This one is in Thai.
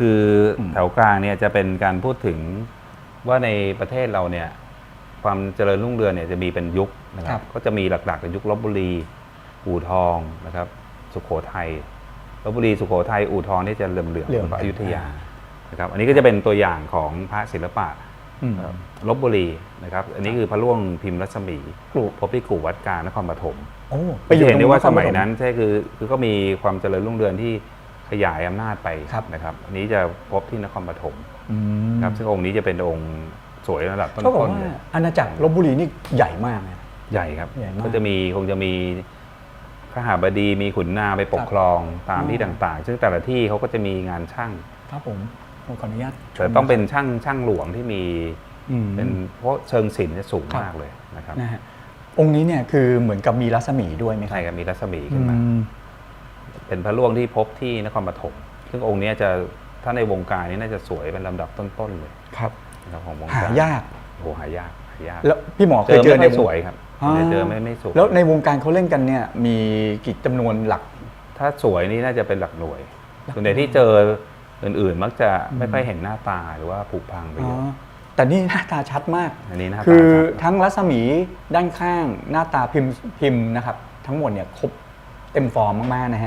คืออมแถวกลางเนี่ยจะเป็นการพูดถึงว่าในประเทศเราเนี่ยความเจริญรุ่งเรืองเนี่ยจะมีเป็นยุคนะคครัรับบก็จะมีหลักๆในยุคลบบุรี อู่ทองนะครับ สุโขทัยลบบุรีสุโขทัยอู่ทองนี่จะเหลื่อมๆเหลื่อมแล้วก็อยุธยานะครับอันนี้ก็จะเป็นตัวอย่างของพระศิลปะอืมเอ่อลบบุรีนะครับ อันนี้คือพระร่วงพิมพ์รัศมีกรุพบที่กู่วัดกลางนครปฐมโอ้ไปเห็นได้ว่าตรงสมัยครปฐนั้นใช่คือคือก็มีความเจริญรุ่งเรืองที่ ขยายอำนาจไปครับนะครับ อันนี้จะพบที่นครปฐมอืมครับซึ่งองค์นี้จะเป็นองค์สวยระดับต้เขาบอกนๆว่าเลยอาณาจักรลบบุรีนี่ใหญ่มากนะใหญ่ครับใหญ่มากก็จะมีคงจะมีขหาบดีมีขุนนางไปปกครองตามอ๋อที่ต่างๆ ซึ่งแต่ละที่เขาก็จะมีงานช่าง ครับผมผมขออนุญาตชแต่มต้องเป็นช่างช่างหลวงที่มีอืมเป็นเพราะเชิงศิลป์เนี่ยสูงครับมากเลยนะครับนะฮะองค์นี้เนี่ยคือเหมือนกับมีรัศมีด้วยไหมครัใช่บครับมีรัศมีอืขึ้นมาม เป็นพระร่วงที่พบที่นครปฐมซึ่งองค์เนี้ยจะถ้าในวงการนี้น่าจะสวยเป็นลำดับต้นๆเลยครับนะครับของวงหาการยากโอ้โหหายากหายาก แล้วพี่หมอเคเจยอเจอไม่ในค่อยสวยครับอ่าเจอไม่ไม่สวยแล้วในวงการเขาเล่นกันเนี่ยมีกี่จำนวนหลัก ถ้าสวยนี่น่าจะเป็นหลักหน่วย ส่วนใหญ่ที่เจออื่นๆ มักจะไม่ค่อยเห็นหน้าตาหรือว่าผุพังไปอ๋เยออะแต่นี่หน้าตาชัดมากอันนี้หน้าตาคือชัดทั้งรัศมีด้านข้างหน้าตาพิมพ์พิมพ์นะครับ ทั้งหมดเนี่ยครบเต็มฟอร์มมากๆนะฮะ